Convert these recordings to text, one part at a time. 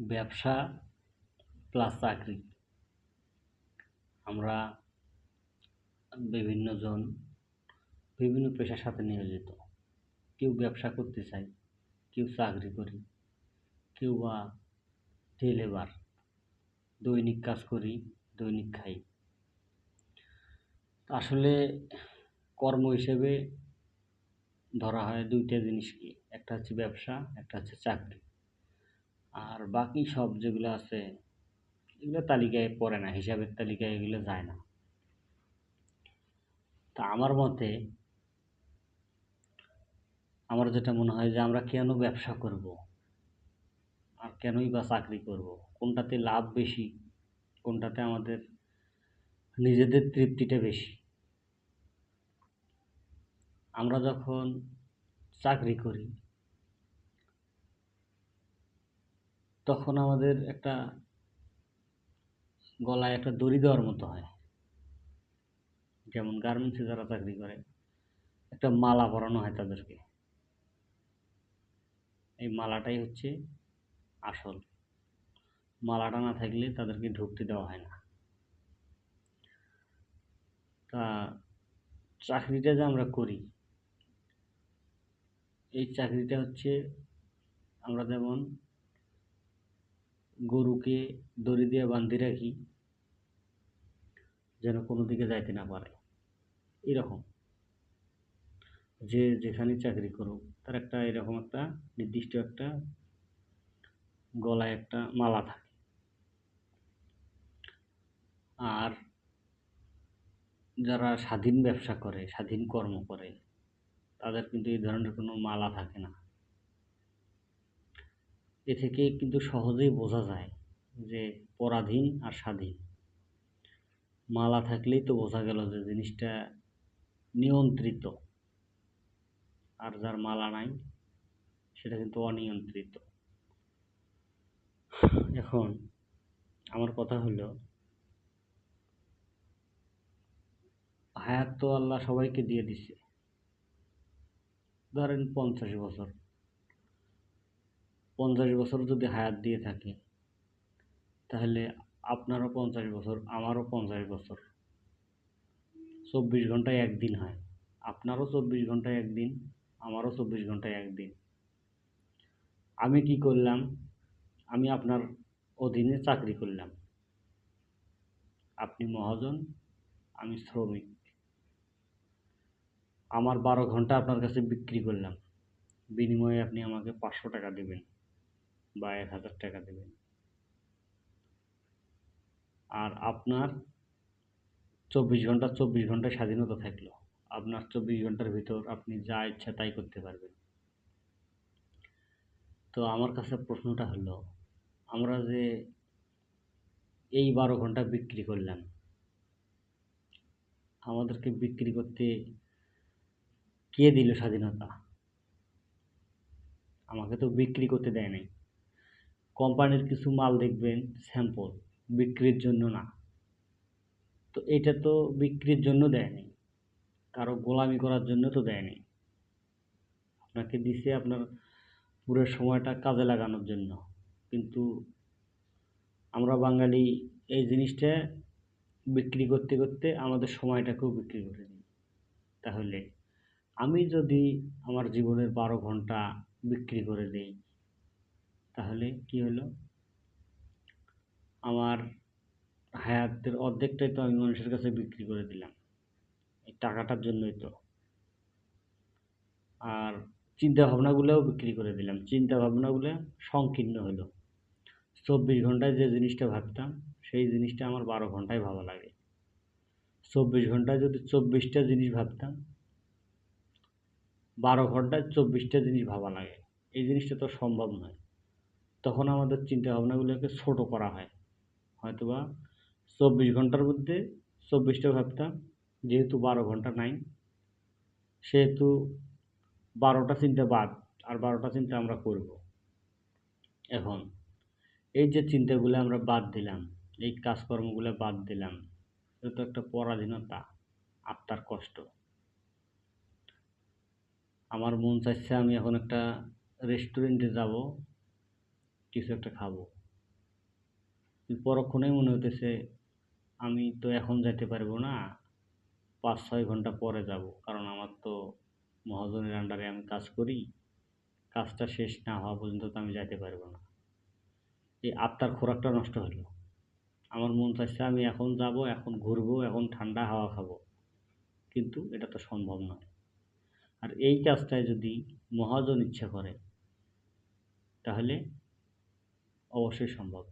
ব্যবসা প্লাস চাকরি। আমরা বিভিন্ন জন বিভিন্ন পেশার সাথে নিয়োজিত। কেউ ব্যবসা করতে চায়, কেউ চাকরি করি, কেউ বা ডে লেবার দৈনিক কাজ করি, দৈনিক খাই। আসলে কর্ম হিসেবে ধরা হয় দুইটা জিনিসকে, একটা হচ্ছে ব্যবসা, একটা হচ্ছে চাকরি। আর বাকি সব যেগুলো আছে, এগুলো তালিকায় পড়ে না, হিসাবের তালিকায় এগুলো যায় না। তা আমার মতে, আমার যেটা মনে হয় যে আমরা কেন ব্যবসা করব? আর কেনই বা চাকরি করব? কোনটাতে লাভ বেশি? কোনটাতে আমাদের নিজেদের তৃপ্তিটা বেশি? আমরা যখন চাকরি করি তখন আমাদের একটা গলায় একটা দড়ি দেওয়ার মতো হয়। যেমন গার্মেন্টসে যারা চাকরি করে, একটা মালা পরানো হয় তাদেরকে। এই মালাটাই হচ্ছে আসল। মালাটা না থাকলে তাদেরকে ঢুকতে দেওয়া হয় না। তা চাকরিটা যে আমরা করি, এই চাকরিটা হচ্ছে আমরা যেমন গরুকে দড়ি দিয়ে বান্ধি রাখি, যেন কোনো দিকে যাইতে না পারে। এরকম। যে যেখানে চাকরি করুক, তার একটা এরকম একটা নির্দিষ্ট একটা গলায় একটা মালা থাকে। আর যারা স্বাধীন ব্যবসা করে, স্বাধীন কর্ম করে, তাদের কিন্তু এই ধরনের কোনো মালা থাকে না। এ থেকে কিন্তু সহজেই বোঝা যায় যে পরাধীন আর স্বাধীন। মালা থাকলেই তো বোঝা গেল যে জিনিসটা নিয়ন্ত্রিত। আর যার মালা নাই, সেটা কিন্তু অনিয়ন্ত্রিত। এখন আমার কথা হলো, হায়াত তো আল্লাহ সবাইকে দিয়ে দিছে। ধরেন পঞ্চাশ বছর। পঞ্চাশ বছর যদি হায়াত দিয়ে থাকে, তাহলে আপনারও পঞ্চাশ বছর, আমারও পঞ্চাশ বছর। চব্বিশ ঘন্টায় একদিন হয়। আপনারও চব্বিশ ঘন্টায় একদিন, আমারও চব্বিশ ঘন্টায় একদিন। আমি কি করলাম? আমি আপনার অধীনে চাকরি করলাম। আপনি মহাজন, আমি শ্রমিক। আমার বারো ঘণ্টা আপনার কাছে বিক্রি করলাম। বিনিময়ে আপনি আমাকে পাঁচশো টাকা দেবেন। বা এক হাজার টাকা দেবেন আর আপনার চব্বিশ ঘণ্টা, চব্বিশ ঘন্টায় স্বাধীনতা থাকল। আপনার চব্বিশ ঘণ্টার ভিতর আপনি যা ইচ্ছা তাই করতে পারবেন। তো আমার কাছে প্রশ্নটা হলো, আমরা যে এই বারো ঘণ্টা বিক্রি করলাম, আমাদেরকে বিক্রি করতে কে দিল স্বাধীনতা? আমাকে তো বিক্রি করতে দেয় নাই। কোম্পানির কিছু মাল দেখবেন স্যাম্পল, বিক্রির জন্য না। তো এটা তো বিক্রির জন্য দেয়নি, কারও গোলামি করার জন্য তো দেয়নি। আপনাকে দিছে আপনার পুরো সময়টা কাজে লাগানোর জন্য। কিন্তু আমরা বাঙালি এই জিনিসটা বিক্রি করতে করতে আমাদের সময়টাকেও বিক্রি করে দিই। তাহলে আমি যদি আমার জীবনের বারো ঘণ্টা বিক্রি করে দিই তাহলে কি হলো? আমার হায়াতের অর্ধেকটাই তো আমি মানুষের কাছে বিক্রি করে দিলাম। এই টাকাটার জন্যই তো। আর চিন্তা ভাবনাগুলোও বিক্রি করে দিলাম। চিন্তা ভাবনাগুলো সংকীর্ণ হলো। চব্বিশ ঘন্টায় যে জিনিসটা ভাবতাম, সেই জিনিসটা আমার বারো ঘন্টায় ভালো লাগে। চব্বিশ ঘন্টায় যদি চব্বিশটা জিনিস ভাবতাম, বারো ঘন্টায় চব্বিশটা জিনিস ভাবা লাগে। এই জিনিসটা তো সম্ভব নয়। তখন আমাদের চিন্তা ভাবনাগুলোকে ছোটো করা হয়। হয়তোবা চব্বিশ ঘণ্টার মধ্যে চব্বিশটা ভাবতাম, যেহেতু বারো ঘণ্টা নাই সেহেতু বারোটা চিন্তা বাদ আর বারোটা চিন্তা আমরা করব। এখন এই যে চিন্তাগুলো আমরা বাদ দিলাম, এই কাজকর্মগুলো বাদ দিলাম, এটা তো একটা পরাধীনতা, আত্মার কষ্ট। আমার মন চাইছে আমি এখন একটা রেস্টুরেন্টে যাব কিছু একটা খাব। পরক্ষণেই মনে হতেছে আমি তো এখন যাইতে পারব না পাঁচ ছয় ঘণ্টা পরে যাব, কারণ আমার তো মহাজনের আন্ডারে আমি কাজ করি, কাজটা শেষ না হওয়া পর্যন্ত তো আমি যাইতে পারব না। এই আত্মার খোরাকটা নষ্ট হলো। আমার মন চাইছে আমি এখন যাব, এখন ঘুরবো, এখন ঠান্ডা হাওয়া খাব, কিন্তু এটা তো সম্ভব নয়। আর এই কাজটায় যদি মহাজন ইচ্ছা করে, তাহলে অবশ্যই সম্ভব।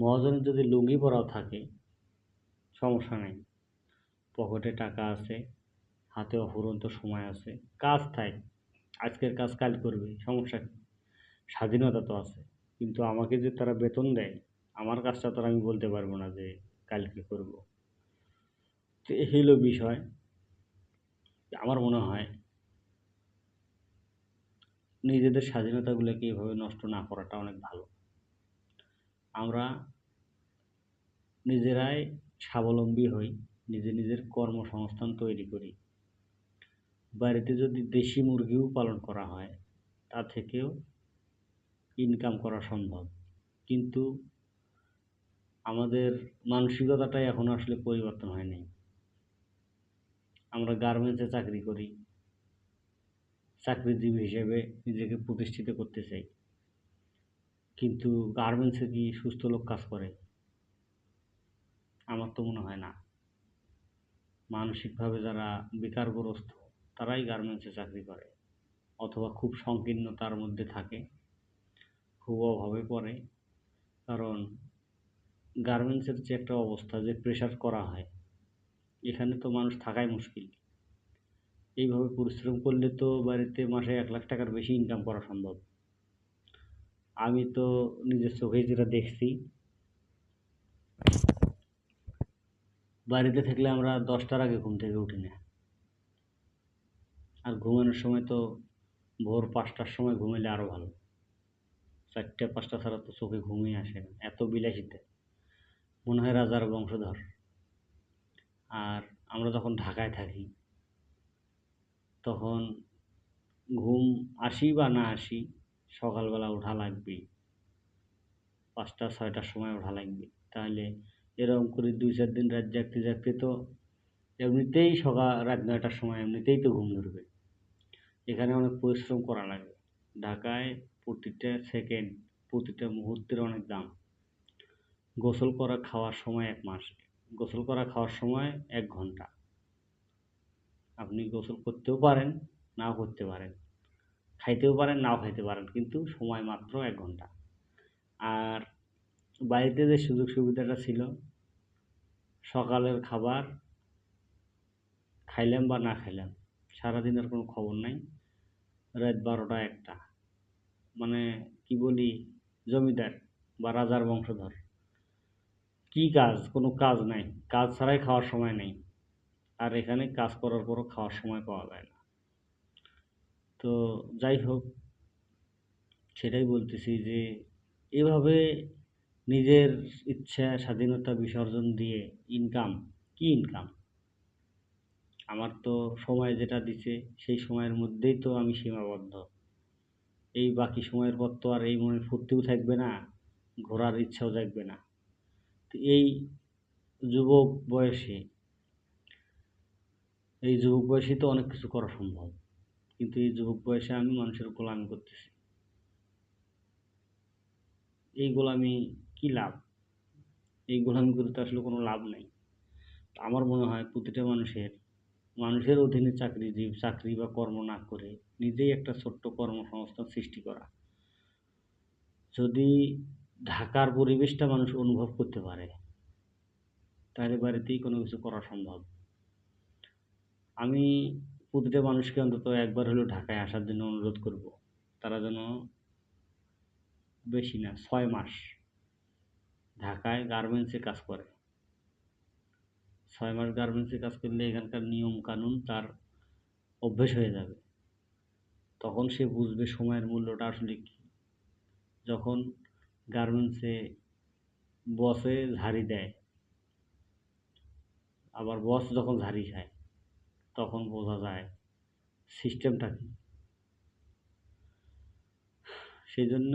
মহাজনের যদি লুঙ্গি পরাও থাকে, সমস্যা নেই। পকেটে টাকা আছে, হাতে অফুরন্ত সময় আছে, কাজ তাই। আজকের কাজ কাল করবে, সমস্যা কী? স্বাধীনতা তো আছে, কিন্তু আমাকে যে তারা বেতন দেয়, আমার কাজটা তো আমি বলতে পারব না যে কালকে করব। তো হলো বিষয়। আমার মনে হয়, নিজেদের স্বাধীনতাগুলোকে এভাবে নষ্ট না করাটা অনেক ভালো। আমরা নিজেরাই স্বাবলম্বী হই, নিজে নিজের কর্মসংস্থান তৈরি করি। বাড়িতে যদি দেশি মুরগিও পালন করা হয়, তা থেকেও ইনকাম করা সম্ভব। কিন্তু আমাদের মানসিকতাটাই এখনও আসলে পরিবর্তন হয়নি। আমরা গার্মেন্টসে চাকরি করি, চাকরিজীবী হিসেবে নিজেকে প্রতিষ্ঠিত করতে চাই। কিন্তু গার্মেন্টসে কি সুস্থ লোক কাজ করে? আমার তো মনে হয় না। মানসিকভাবে যারা বেকারগ্রস্ত, তারাই গার্মেন্টসে চাকরি করে। অথবা খুব সংকীর্ণতার মধ্যে থাকে, খুব অভাবে পড়ে। কারণ গার্মেন্টসের যে একটা অবস্থা, যে প্রেশার করা হয়, এখানে তো মানুষ থাকাই মুশকিল। এইভাবে পরিশ্রম করলে তো বাড়িতে মাসে এক লাখ টাকার বেশি ইনকাম করা সম্ভব। আমি তো নিজের চোখে যেটা দেখছি। বাড়িতে থাকলে আমরা দশটার আগে ঘুম থেকে উঠি না। আর ঘুমানোর সময় তো ভোর পাঁচটার সময় ঘুমাইলে আরও ভালো। চারটে, পাঁচটা ছাড়া তো চোখে ঘুমিয়ে আসে না। এত বিলাসিতে। মনে হয় রাজার বংশধর। আর আমরা যখন ঢাকায় থাকি, তখন ঘুম আসি বা না আসি সকালবেলা ওঠা লাগবেই পাঁচটা, ছয়টার সময় ওঠা লাগবে। তাহলে এরকম করে দুই, চার দিন রাত জাগতে জাগতে তো এমনিতেই সকাল, রাত নয়টার সময় এমনিতেই তো ঘুম ধরবে। এখানে অনেক পরিশ্রম করা লাগে ঢাকায় প্রতিটা সেকেন্ড প্রতিটা মুহূর্তের অনেক দাম। গোসল করা, খাওয়ার সময় এক মাস। গোসল করা, খাওয়ার সময় এক ঘণ্টা। আপনি গোসল করতেও পারেন, নাও করতে পারেন। খাইতেও পারেন, নাও খাইতে পারেন, কিন্তু সময় মাত্র এক ঘণ্টা। আর বাড়িতে যে সুযোগ সুবিধাটা ছিল, সকালের খাবার খাইলাম বা না খাইলাম সারাদিনের কোনো খবর নাই। রাত বারোটা একটা মানে কি বলি, জমিদার বা রাজার বংশধর। কি কাজ? কোনো কাজ নাই। কাজ ছাড়াই খাওয়ার সময় নেই। আর এখানে কাজ করার পরও খাওয়ার সময় পাওয়া যায় না। তো যাই হোক, সেটাই বলতেছি যে এভাবে নিজের ইচ্ছা স্বাধীনতা বিসর্জন দিয়ে ইনকাম কি ইনকাম আমার তো সময় যেটা দিছে সেই সময়ের মধ্যেই তো আমি সীমাবদ্ধ। এই বাকি সময়ের পর তো আর এই মনে ফুর্তিও থাকবে না, ঘোরার ইচ্ছাও থাকবে না। তো এই যুবক বয়সে, এই যুবক বয়সে তো অনেক কিছু করা সম্ভব। কিন্তু এই যুবক বয়সে আমি মানুষের গোলামি করতেছি। এই গোলামি কি লাভ? এই গোলামি করে তো আসলে কোনো লাভ নেই। আমার মনে হয় প্রতিটা মানুষের মানুষের অধীনে চাকরিজীবী, চাকরি বা কর্ম না করে নিজেই একটা ছোট্ট কর্মসংস্থান সৃষ্টি করা। যদি ঢাকার পরিবেশটা মানুষ অনুভব করতে পারে, তাহলে বাড়িতেই কোনো কিছু করা সম্ভব। আমি প্রতিটা মানুষকে অন্তত একবার হলেও ঢাকায় আসার জন্য অনুরোধ করব। তারা যেন বেশি না, ছয় মাস ঢাকায় গার্মেন্টসে কাজ করে। ছয় মাস গার্মেন্টসে কাজ করলে এখানকার নিয়ম কানুন তার অভ্যেস হয়ে যাবে। তখন সে বুঝবে সময়ের মূল্যটা আসলে কী। যখন গার্মেন্টসে বসে ঝাড়ি দেয়, আবার বস যখন ঝাড়ি খায় তখন বোঝা যায় সিস্টেমটা কী। সেই জন্য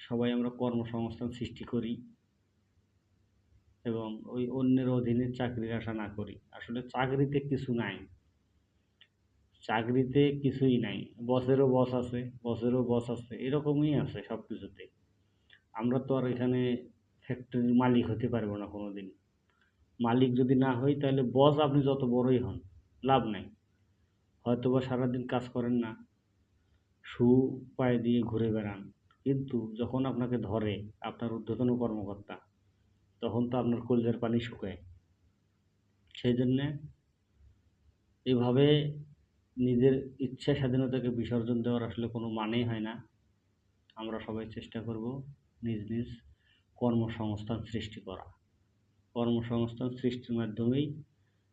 সবাই আমরা কর্মসংস্থান সৃষ্টি করি এবং ওই অন্যের অধীনে চাকরির আশা না করি। আসলে চাকরিতে কিছু নাই। চাকরিতে কিছুই নাই। বসেরও বস আছে, বসেরও বস আছে, এরকমই আছে সব কিছুতে আমরা তো আর এখানে ফ্যাক্টরির মালিক হতে পারব না কোনো দিন মালিক যদি না হই তাহলে বস আপনি যত বড়ই হন, লাভ নাই। হয়তো বা সারাদিন কাজ করেন না, সু পায়ে দিয়ে ঘুরে বেড়ান। কিন্তু যখন আপনাকে ধরে, আপনার ঊর্ধ্বতন কর্মকর্তা, তখন তো আপনার কলজের পানি শুকায়। সেই জন্যে এভাবে নিজের ইচ্ছা স্বাধীনতাকে বিসর্জন দেওয়ার আসলে কোনো মানেই হয় না। আমরা সবাই চেষ্টা করব নিজ নিজ কর্মসংস্থান সৃষ্টি করা। কর্মসংস্থান সৃষ্টির মাধ্যমেই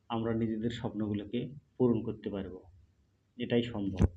আমরা নিজেদের স্বপ্নগুলোকে পূরণ করতে পারব। এটাই সম্ভব।